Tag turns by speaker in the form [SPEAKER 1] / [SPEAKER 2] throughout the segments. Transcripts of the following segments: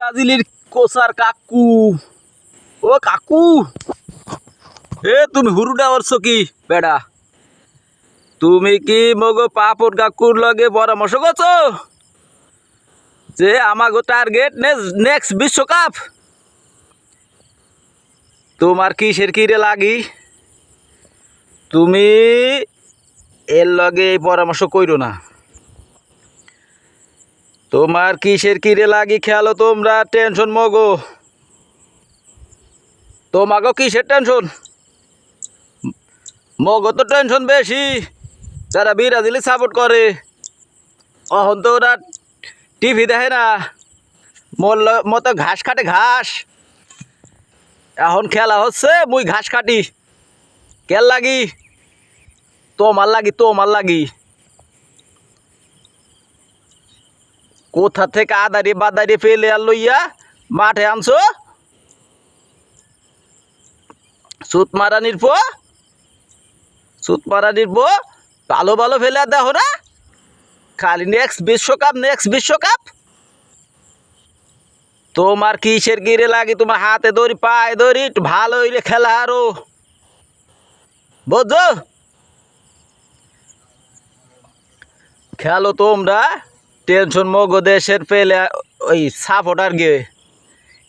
[SPEAKER 1] ব্রাজিলের কোসার কাকু। ও কাকু। এ, তুমি হুরুডা করছ কি? বেড়া। তুমি কি মগো পাপর কাকুর লগে পরামর্শ করছ? যে আমাগো টার্গেট নেক্সট বিশ্বকাপ। তোমার কিসের কিরে লাগি? তুমি এর লগে পরামর্শ কইরো না। তোমার কিসের কিরে লাগি খেয়ালো তোমরা? টেনশন মগো। তোমাকে কিসের টেনশন মগো তো টেনশন বেশি। যারা বিরাজিলি সাপোর্ট করে, অহন তো ওরা টিভি দেখে না। মোর ল- মতো ঘাস কাটে ঘাস। এখন খেলা হচ্ছে, মুই ঘাস কাটি কেল লাগি? তোমার লাগি তোমার লাগি। কোথা থেকে আদারি বাদারি ফেলে আর লইয়া মাঠে আনছো? সুত মারানির পো সুত মারানির পো ভালো ভালো ফেলে দেখো না। খালি নেক্সট বিশ্বকাপ নেক্সট বিশ্বকাপ। তোমার কিসের গিরে লাগে? তোমার হাতে দড়ি পায়ে দড়ি ভালো হইলে খেলা আরও। বুঝছ? খেলো তোমরা। টেনশন মগো দেশের পেলে ওই সাপোর্টার গে।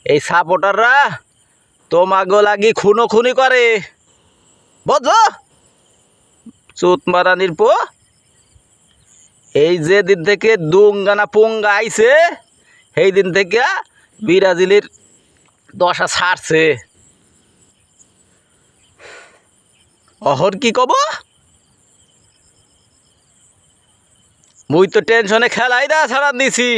[SPEAKER 1] এই সাপোর্টাররা তোমাগো লাগি খুনো খুনি করে। বুঝছ চুত মারানির পো এই যে দিন থেকে দুঙ্গানা পুঙ্গা আইছে সেই দিন থেকে বিরাজিলের দশা ছাড়ছে। অহর কি কব? মুই তো টেনশনে খেলাই দা ছাড়া দিছি।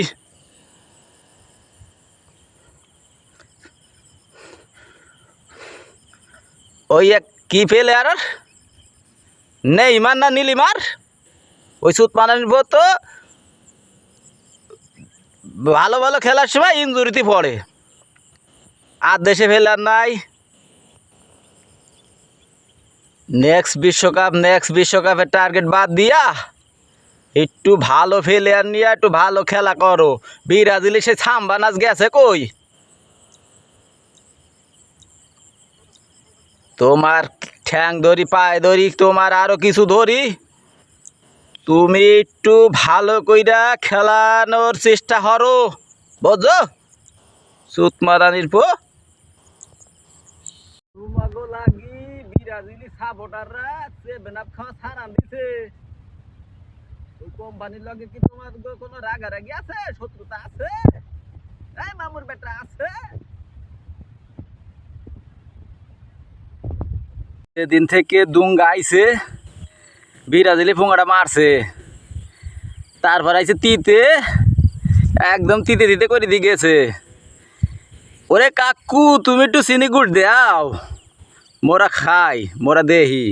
[SPEAKER 1] ওই এক কি নেই মার না নীলিমার? ওই সুত মানানির পর তো। ভালো ভালো খেলার সময় ইঞ্জুরিতে পড়ে। আর দেশে ফেলার নাই। নেক্সট বিশ্বকাপ নেক্সট বিশ্বকাপের টার্গেট বাদ দিয়া একটু ভালো প্লেয়ার নিয়ে একটু ভালো খেলা করো। বিরাজিলে সে ছাম্বা নাচ গেছে কই? তোমার ঠ্যাং ধরি, পায়ে ধরি, তোমার আরও কিছু ধরি? তুমি একটু ভালো কইরা খেলানোর চেষ্টা করো। বুঝছ? সুত মারানির পো। লাগি বিরাজিলি সাপোর্টাররা সেভেন আপ খাওয়া ছাড়ান দিছে। ওই কোম্পানির লগে কি তোমার কোনো রাগারাগি আছে? শত্রুতা আছে? এই মামুর বেটা আছে? সেদিন থেকে দুঙ্গা আইছে, বিরাজিলি ফুঙ্গাটা মারছে। তারপর আইছে তিতে, একদম তিতে তিতে করে দিয়ে গেছে। ওরে কাকু, তুমি একটু চিনি গুড় দাও মোরা খাই, মোরা দেহি।